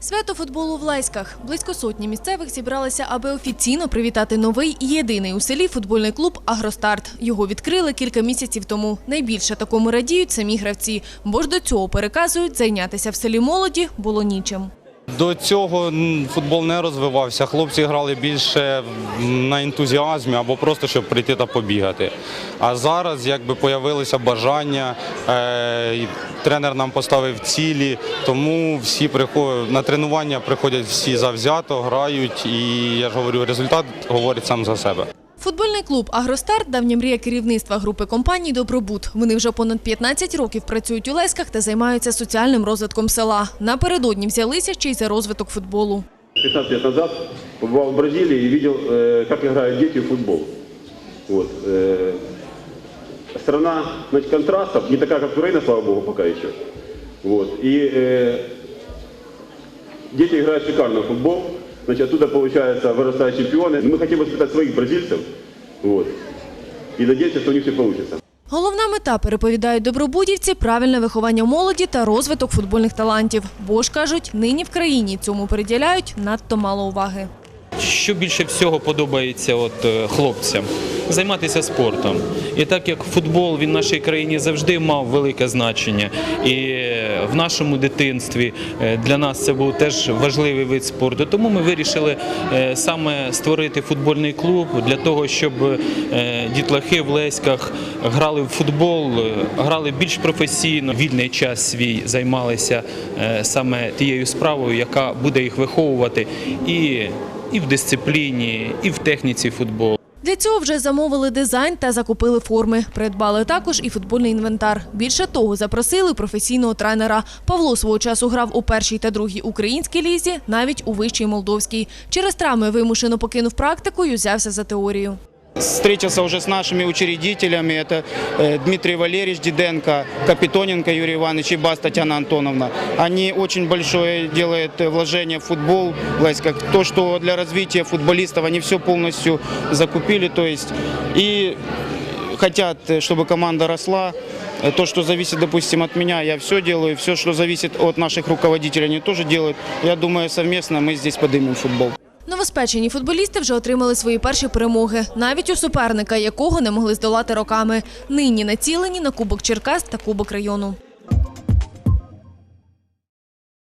Свято футболу в Леськах. Близько сотні місцевих зібралися, аби офіційно привітати новий і єдиний у селі футбольний клуб «Агростарт». Його відкрили кілька місяців тому. Найбільше такому радіють самі гравці, бо ж до цього переказують, зайнятися в селі молоді було нічим. До цього футбол не розвивався. Хлопці грали більше на ентузіазмі або просто щоб прийти та побігати. А зараз якби появилося бажання, е, тренер нам поставив цілі, тому всі приходять на тренування приходять всі завзято, грають, і я ж говорю, результат говорить сам за себе. Футбольний клуб «Агростарт» – давня мрія керівництва групи компаній «Добробут». Вони вже понад 15 років працюють у Леськах та займаються соціальним розвитком села. Напередодні взялися ще й за розвиток футболу. 15 лет назад побывал в Бразилии и видел, э, как играют дети в футбол. Вот. э, Страна значит, контрастов, не такая, как Украина, слава богу, пока еще. Вот. И э, дети играют шикарно в футбол. Значит, оттуда, получается, вырастают чемпионы. Мы хотим воспитать своих бразильцев. Вот. И надеемся, что у них все получится. Головна мета, переповідають добробудівці, правильне виховання молоді та розвиток футбольних талантів. Бо ж, кажуть, нині в країні цьому приділяють надто мало уваги. Що більше всього подобається от, е, хлопцям? Займатися спортом. І так як футбол він в нашій країні завжди мав велике значення, і в нашому дитинстві е, для нас це був теж важливий вид спорту. Тому ми вирішили е, саме створити футбольний клуб для того, щоб е, дітлахи в Леськах грали в футбол, грали більш професійно, вільний час свій займалися саме тією справою, яка буде їх виховувати і в дисципліні, і в техніці футболу. Для цього вже замовили дизайн та закупили форми. Придбали також і футбольний інвентар. Більше того, запросили професійного тренера. Павло свого часу грав у першій та другій українській лізі, навіть у вищій молдовській. Через травми вимушено покинув практику і взявся за теорію. Встретился уже с нашими учредителями. Это э, Дмитрий Валерьевич Диденко, Капитоненко Юрий Иванович и Бас Татьяна Антоновна. Они очень большое делают вложение в футбол. То, что для развития футболистов они все полностью закупили. То есть и хотят, чтобы команда росла. То, что зависит, допустим, от меня, я все делаю. Все, что зависит от наших руководителей, они тоже делают. Я думаю, совместно мы здесь поднимем футбол. Новоспечені футболісти вже отримали свої перші перемоги, навіть у суперника, якого не могли здолати роками. Нині націлені на Кубок Черкас та Кубок району.